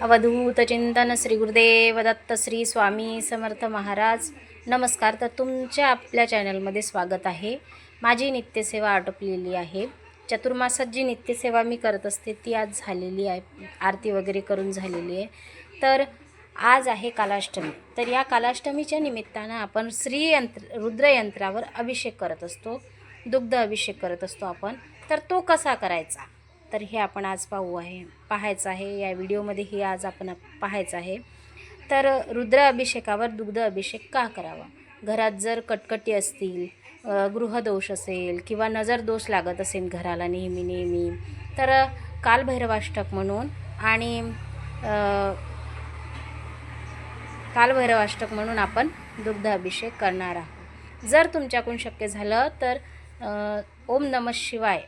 अवधूत चिंतन श्री गुरुदेव दत्त श्री स्वामी समर्थ महाराज. नमस्कार तर तुमच्या आपल्या चॅनलमध्ये स्वागत आहे. माझी नित्यसेवा आटोपलेली आहे. चतुर्मासात जी नित्यसेवा मी करत असते ती आज झालेली आहे. आरती वगैरे करून झालेली आहे. तर आज आहे कालाष्टमी. तर या कालाष्टमीच्या निमित्तानं आपण श्रीयंत्र रुद्रयंत्रावर अभिषेक करत असतो. दुग्ध अभिषेक करत असतो आपण. तर तो कसा करायचा? तर हे आपण आज पाहू आहे पाहायचं आहे. या व्हिडिओमध्ये हे आज आपण पाहायचं आहे. तर रुद्र अभिषेकावर दुग्ध अभिषेक का करावा? घरात जर कटकटी असतील गृहदोष असेल किंवा नजर दोष लागत असेल घराला नेहमी नेहमी तर कालभैरवाष्टक म्हणून आणि कालभैरवाष्टक म्हणून आपण दुग्ध अभिषेक करणार आहोत. जर तुमच्याकडून शक्य झालं तर ओम नम शिवाय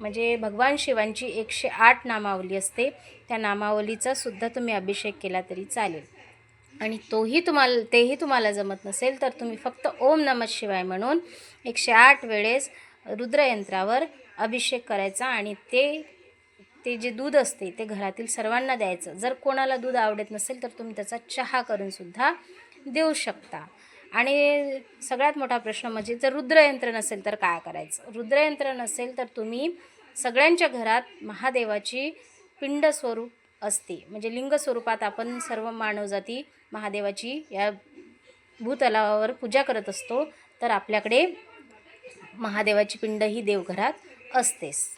म्हणजे भगवान शिवांची एकशे आठ नामावली असते. त्या नामावलीचा सुद्धा तुम्ही अभिषेक केला तरी चालेल. आणि तोही तुम्हाला तेही तुम्हाला जमत नसेल तर तुम्ही फक्त ओम नमः शिवाय म्हणून एकशे आठ वेळेस रुद्रयंत्रावर अभिषेक करायचा आणि ते ते जे दूध असते ते घरातील सर्वांना द्यायचं. जर कोणाला दूध आवडत नसेल तर तुम्ही त्याचा चहा करूनसुद्धा देऊ शकता. आणि सगळ्यात मोठा प्रश्न म्हणजे जर रुद्रयंत्र नसेल तर काय करायचं? रुद्रयंत्र नसेल तर तुम्ही सगळ्यांच्या घरात महादेवाची पिंड स्वरूप असते. म्हणजे लिंग स्वरूपात आपण सर्व मानवजाती महादेवाची या भूतलावावर पूजा करत असतो तर आपल्याकडे महादेवाची पिंड ही देवघरात असतेच.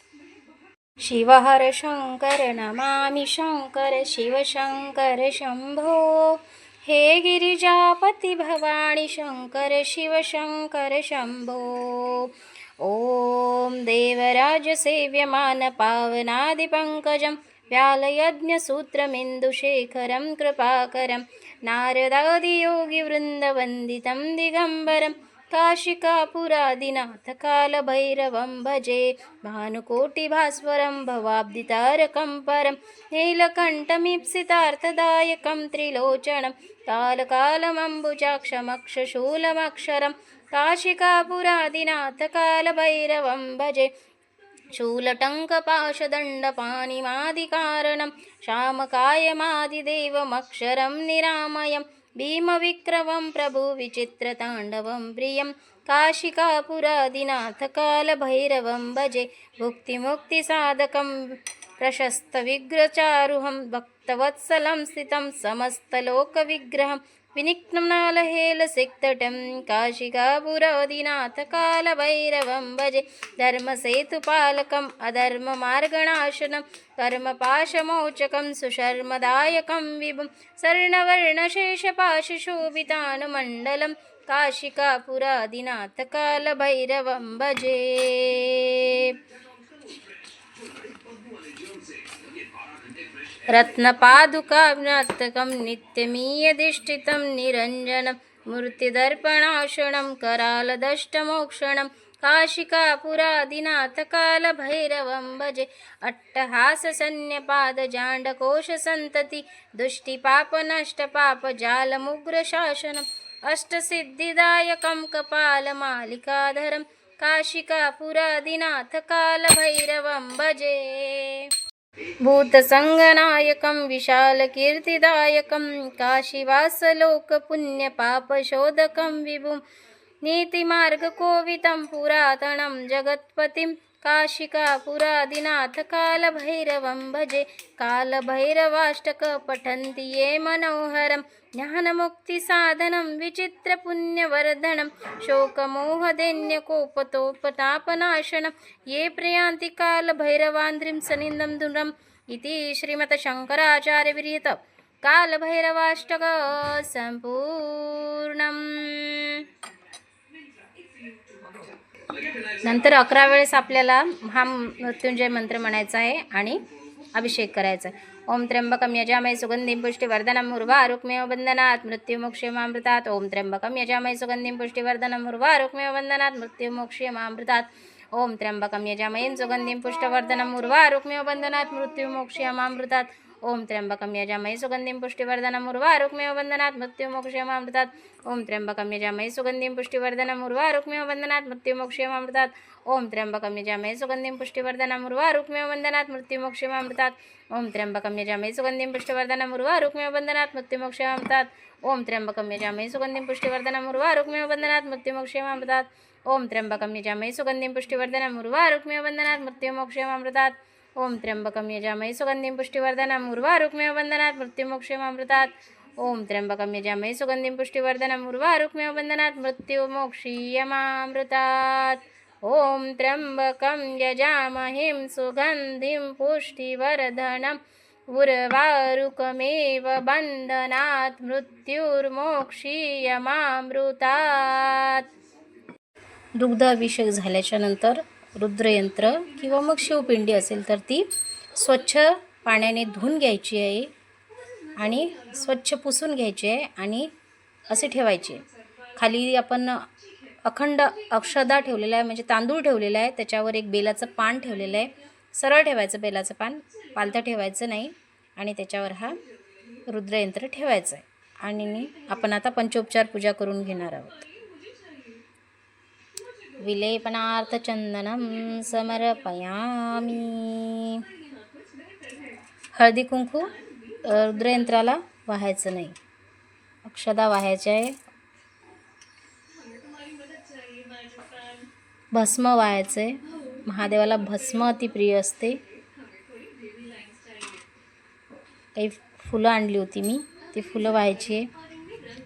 शिवहर शंकर नमामि शंकर शिवशंकर शंभो हे गिरिजापती भवानी शंकर शिवशंकर शंभो। ॐ देवराजसेव्यमान पावनादिपङ्कजं व्यालयज्ञसूत्रमिन्दुशेखरं कृपाकरं नारदादियोगिवृन्दवन्दितं दिगम्बरम् काशिकापुरादिनाथकालभैरवं भजे भानुकोटिभास्वरं भवाब्दितारकं परं नीलकण्ठमीप्सितार्थदायकं त्रिलोचनं कालकालमम्बुजाक्षमक्षशूलमक्षरं काशिकापुरादिनाथकालभैरवं भजे शूलटङ्कपाशदण्डपाणिमादिकारणं श्यामकायमादिदेवमक्षरं निरामयं भीमविक्रमं प्रभुविचित्रताण्डवं प्रियं काशिकापुरादिनाथकालभैरवं भजे भुक्तिमुक्तिसाधकं प्रशस्तविग्रचारुहं भक्तवत्सलं स्थितं समस्तलोकविग्रहं विनिक्ननालहेलसिक्तटं काशिकापुरादिनाथकालभैरवं भजे। धर्मसेतुपालकम् अधर्ममार्गणाशनं कर्मपाशमोचकं सुशर्मदायकं विभुं। सर्णवर्णशेषपाशशोभितानुमण्डलं काशिकापुरादिनाथकालभैरवं भजे। रत्नपादुकाव्यात्तकं नित्यमीयधिष्ठितं निरञ्जनं मूर्तिदर्पणाशनं करालदष्टमोक्षणं काशिकापुरादिनाथकालभैरवं भजे अट्टहाससन्न्यपादजाण्डकोशसन्तति दुष्टिपापनष्टपापजालमुग्रशासनम् अष्टसिद्धिदायकं कपालमालिकाधरं काशिकापुरादिनाथकालभैरवं भजे भूतसङ्गनायकं विशालकीर्तिदायकं काशीवासलोकपुण्यपापशोधकं विभुं नीतिमार्गकोवितं पुरातनं जगत्पतिं काशिकापुरादिनाथकालभैरवं भजे। कालभैरवाष्टक पठन्ति ये मनोहरं। ज्ञानमुक्तिसाधनं विचित्रपुण्यवर्धनं शोकमोहदैन्यकोपतोपतापनाशनं ये प्रयान्ति कालभैरवान्द्रिं सनिन्दं दुरम् इति श्रीमतशङ्कराचार्यविरहित कालभैरवाष्टक सम्पूर्णम्। नंतर अकरा वेळेस आपल्याला हा मृत्युंजय मंत्र म्हणायचा आहे आणि अभिषेक करायचा आहे. ओम त्र्यंबकम यजामय सुगंधिं पुष्टिवर्धनम आरुक्मेव रुक्मेव बंधनात् मृत्युमोक्षेमामृतात् ओम त्र्यंबकम यजामय सुगंधिं पुष्टिवर्धनम आरुक्मेव रुक्मेव बंधनात् मृत्युमोक्षेमामृतात् ओम त्र्यंबकम यजामयीं सुगंधीम पुष्टवर्धनम उर्वा रुक्मेव बंधनात् मृत्युमोक्षेमामृतात् ओम त्र्यंबकं यजामहे सुगंधिं पुष्टिवर्धनम् उर्वारुक्मेव बन्धनात् मृत्युमोक्षयमामृतात् ओम त्र्यंबकं यजामहे सुगंधिं पुष्टिवर्धनम् उर्वारुक्मेव बन्धनात् मृत्युमोक्षयमामृतात् ओम त्र्यंबकं यजामहे सुगंधिं पुष्टिवर्धनम् उर्वारुक्मेव बन्धनात् मृत्युमोक्षयमामृतात् ओम त्र्यंबकं यजामहे सुगंधिं पुष्टिवर्धनम् उर्वारुक्मेव बन्धनात् मृत्युमोक्षयमामृतात् ओम त्र्यंबकं यजामहे सुगंधिं पुष्टिवर्धनम् उर्वारुक्मेव बन्धनात् मृत्युमोक्षयमामृतात् ओम त्र्यंबकं यजामहे सुगंधिं पुष्टिवर्धनम् उर्वारुक्मेव बन्धनात् मृत्युमोक्षयमामृतात् ओम त्र्यंबकं यजामहे सुगंधिं पुष्टिवर्धनम्। उर्वारुक्मेव बन्धनात् मृत्युमोक्षयमामृतात् ओम त्र्यंबकं यजामहे सुगंधिं पुष्टिवर्धनम्। उर्वारुक्मेव बन्धनात् मृत्युमोक्षीयमामृतात। ओम त्र्यंबकं यजामहिं सुगन्धिं पुष्टिवर्धनम। उर्वारुकमेव बन्धनात् मृत्युर्मोक्षीयमामृतात्। दुग्ध अभिषेक झाल्याच्यानंतर रुद्रयंत्र किंवा मग शिवपिंडी असेल तर ती स्वच्छ पाण्याने धुवून घ्यायची आहे आणि स्वच्छ पुसून घ्यायची आहे आणि असे ठेवायचे. खाली आपण अखंड अक्षदा ठेवलेला आहे म्हणजे तांदूळ ठेवलेला आहे त्याच्यावर एक बेलाचं पान ठेवलेलं आहे. सरळ ठेवायचं बेलाचं पान पालथं ठेवायचं नाही आणि त्याच्यावर हा रुद्रयंत्र ठेवायचं आहे. आणि आपण आता पंचोपचार पूजा करून घेणार आहोत. विलेपनार्थचंदनं समर्पयामी। हळदी कुंकू रुद्रयंत्राला वाहायचं नाही. अक्षदा वाहायचे आहे. भस्म वाहायचं आहे. महादेवाला भस्म अति प्रिय असते. काही फुलं आणली होती मी. ती फुलं व्हायची आहे.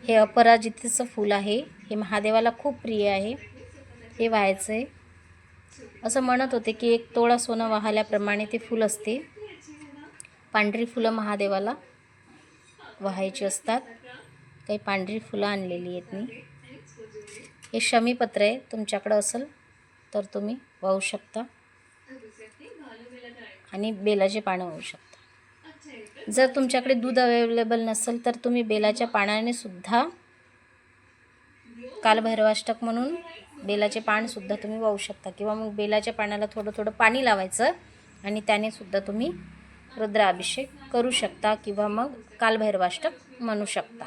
हे अपराजितेचं फूल आहे. हे महादेवाला खूप प्रिय आहे. हे व्हायचं आहे असं म्हणत होते की एक तोळा सोनं वाहल्याप्रमाणे ते फूल असते पांढरी फुलं महादेवाला वाहायची असतात. काही पांढरी फुलं आणलेली आहेत मी. हे शमीपत्र आहे. तुमच्याकडं असेल तर तुम्ही वाहू शकता. आणि बेलाचे पानं वाहू शकता. जर तुमच्याकडे दूध अवेलेबल नसेल तर तुम्ही बेलाच्या पानाने सुद्धा कालभैरवाष्टक म्हणून बेलाचे पानसुद्धा तुम्ही वाहू शकता. किंवा मग बेलाच्या पानाला थोडं थोडं पाणी लावायचं आणि त्याने सुद्धा तुम्ही रुद्राभिषेक करू शकता किंवा मग कालभैरवाष्टक म्हणू शकता.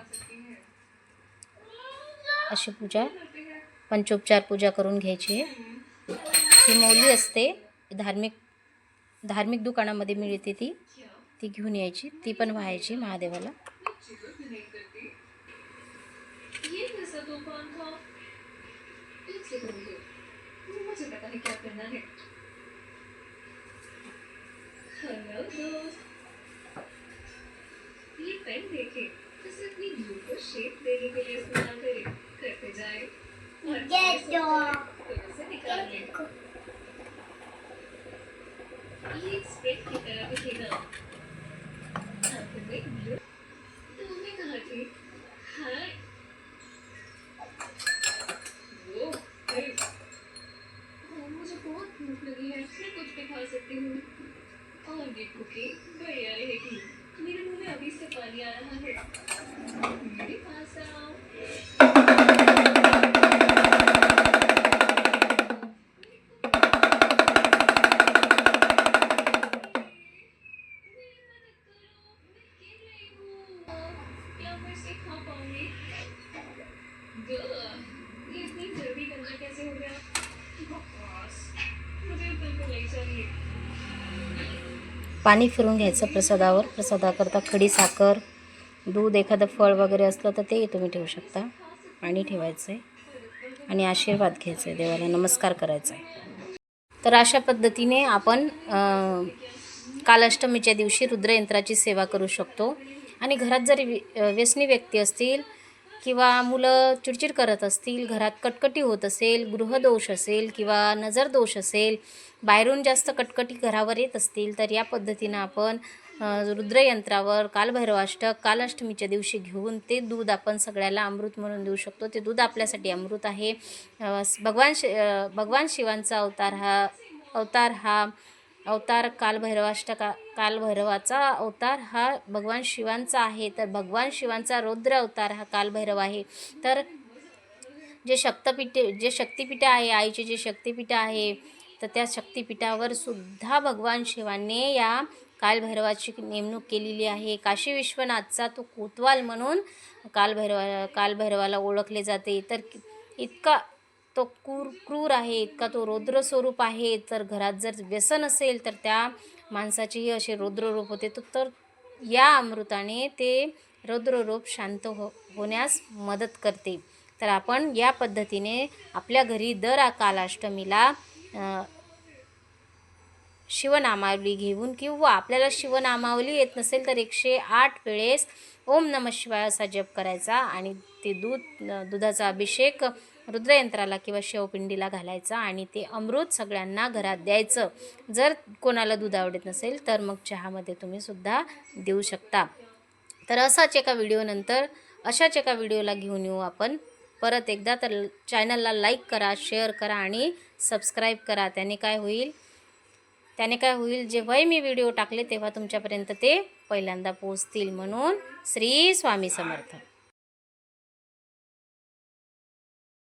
अशी पूजा पंचोपचार पूजा करून घ्यायची आहे. ही मौली असते. धार्मिक धार्मिक दुकानामध्ये मिळते ती. ती घेऊन यायची. ती पण व्हायची महादेवाला. ये दोस्त ये पेन देखे इसे अपनी ग्लू को शेप देने के लिए इस्तेमाल करें करते जाए और तो इसे निकाल लें ये एक स्प्रेड की तरह दिखेगा आखिर में ग्लू बहुत भूख लगी है मैं कुछ भी खा सकती हूँ। और ये कुकी बढ़िया रहेगी मेरे मुँह में अभी से पानी आ रहा है। हूँ खा पाऊँगी? ये इतनी जल्दी गंदा कैसे हो गया? पाणी फिरून घ्यायचं प्रसादावर. प्रसादाकरता खडी साखर दूध एखादं फळ वगैरे असलं तर तेही तुम्ही ठेवू शकता. पाणी ठेवायचं आहे आणि आशीर्वाद घ्यायचा आहे देवाला नमस्कार करायचा आहे तर अशा पद्धतीने आपण कालाष्टमीच्या दिवशी रुद्रयंत्राची सेवा करू शकतो. आणि घरात जरी वि- व्यसनी व्यक्ती असतील किंवा मुलं चिडचिड करत असतील घरात कटकटी होत असेल गृहदोष असेल किंवा नजरदोष असेल बाहेरून जास्त कटकटी घरावर येत असतील तर या पद्धतीनं आपण रुद्रयंत्रावर कालभैरवाष्टक कालाष्टमीच्या दिवशी घेऊन ते दूध आपण सगळ्याला अमृत म्हणून देऊ शकतो. ते दूध आपल्यासाठी अमृत आहे. भगवान शि भगवान शिवांचा अवतार हा अवतार हा अवतार कालभैरवाष्टका कालभैरवाचा अवतार हा भगवान शिवांचा आहे. तर भगवान शिवांचा रौद्र अवतार हा कालभैरव आहे. तर जे शक्तपीठे जे शक्तिपीठ आहे आईचे जे शक्तिपीठ आहे तर त्या शक्तिपीठावर सुद्धा भगवान शिवाने या कालभैरवाची नेमणूक केलेली आहे. काशी विश्वनाथचा तो कोतवाल म्हणून कालभैरवा कालभैरवाला ओळखले जाते. तर इतका तो क्रूर क्रूर आहे इतका तो रौद्र स्वरूप आहे. तर घरात जर व्यसन असेल तर त्या माणसाचेही असे रौद्र रूप होते तर या अमृताने ते रौद्र रूप शांत हो होण्यास मदत करते. तर आपण या पद्धतीने आपल्या घरी दर कालाष्टमीला शिवनामावली घेऊन किंवा आपल्याला शिवनामावली येत नसेल तर एकशे आठ वेळेस ओम नम शिवाय असा जप करायचा आणि ते दूध दुधाचा अभिषेक रुद्रयंत्राला किंवा शेवपिंडीला घालायचा आणि ते अमृत सगळ्यांना घरात द्यायचं. जर कोणाला दूध आवडत नसेल तर मग चहामध्ये तुम्ही सुद्धा देऊ शकता. तर असाच एका व्हिडिओनंतर अशाच एका व्हिडिओला घेऊन येऊ आपण. परत एकदा तर चॅनलला लाईक करा शेअर करा आणि सबस्क्राईब करा. त्याने काय होईल? त्याने काय होईल? जेव्हाही मी व्हिडिओ टाकले तेव्हा तुमच्यापर्यंत ते पहिल्यांदा पोहोचतील. म्हणून श्री स्वामी समर्थ.